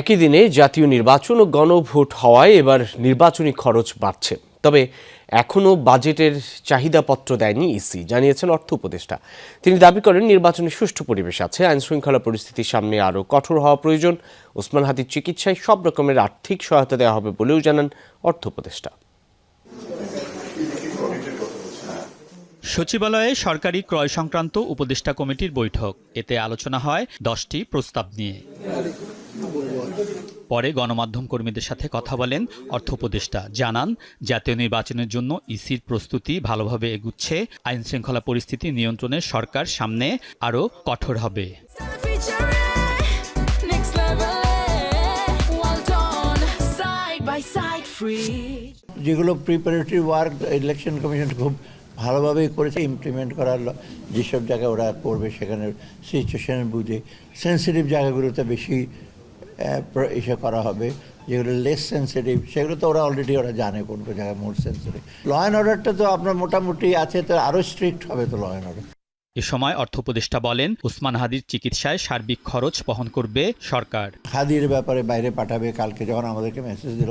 একই দিনে জাতীয় নির্বাচন ও গণভোট হওয়ায় এবার নির্বাচনী খরচ বাড়ছে। তবে এখনও বাজেটের চাহিদাপত্র দেয়নি ইসি, জানিয়েছেন অর্থ উপদেষ্টা। তিনি দাবি করেন, নির্বাচনে সুষ্ঠু পরিবেশ আছে আইন শৃঙ্খলা পরিস্থিতির সামনে আরও কঠোর হওয়া প্রয়োজন। ওসমান হাদির চিকিৎসায় সব রকমের আর্থিক সহায়তা দেওয়া হবে বলেও জানান অর্থ উপদেষ্টা। সচিবালয়ে সরকারি ক্রয় সংক্রান্ত উপদেষ্টা কমিটির বৈঠক। এতে আলোচনা হয় দশটি প্রস্তাব নিয়ে। পরে গণমাধ্যম কর্মীদের সাথে কথা বলেন অর্থ উপদেষ্টা জানান, জাতীয় নির্বাচনের জন্য ইসির প্রস্তুতি ভালোভাবে এগুচ্ছে আইন শৃঙ্খলা পরিস্থিতি নিয়ন্ত্রণে সরকার সামনে আরও কঠোর হবে. যেগুলো প্রিপারেটরি ওয়ার্ক ইলেকশন কমিশন খুব ভালোভাবেই করেছে ইমপ্লিমেন্ট করার যেসব জায়গায় ওরা করবে সেখানে সিচুয়েশন বুঝে সেন্সিটিভ জায়গাগুলোতে বেশি এসে করা হবে। যেগুলো লেস সেন্সিটিভ সেগুলো তো ওরা অলরেডি ওরা জানে কোন কোন জায়গায় মোর সেন্সিটিভ ল অ্যান্ড অর্ডারটা তো আপনার মোটামুটি আছে তো আরও স্ট্রিক্ট হবে তো ল অ্যান্ড অর্ডার এ সময় অর্থ উপদেষ্টা বলেন উসমান হাদির চিকিৎসায় সার্বিক খরচ বহন করবে সরকার। হাদির ব্যাপারে বাইরে পাঠাবে কালকে যখন আমাদেরকে মেসেজ দিল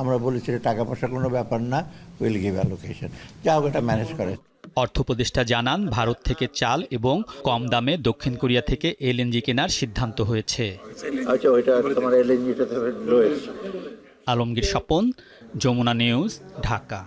আমরা বলেছি টাকা পয়সা কোনো ব্যাপার না উইল গিভ অ্যালোকেশন যা হোক এটা ম্যানেজ করে। অর্থ উপদেষ্টা জানান ভারত থেকে চাল এবং কম দামে দক্ষিণ কোরিয়া থেকে এলএনজি কেনার সিদ্ধান্ত হয়েছে। আচ্ছা আলমগীর স্বপন যমুনা নিউজ ঢাকা।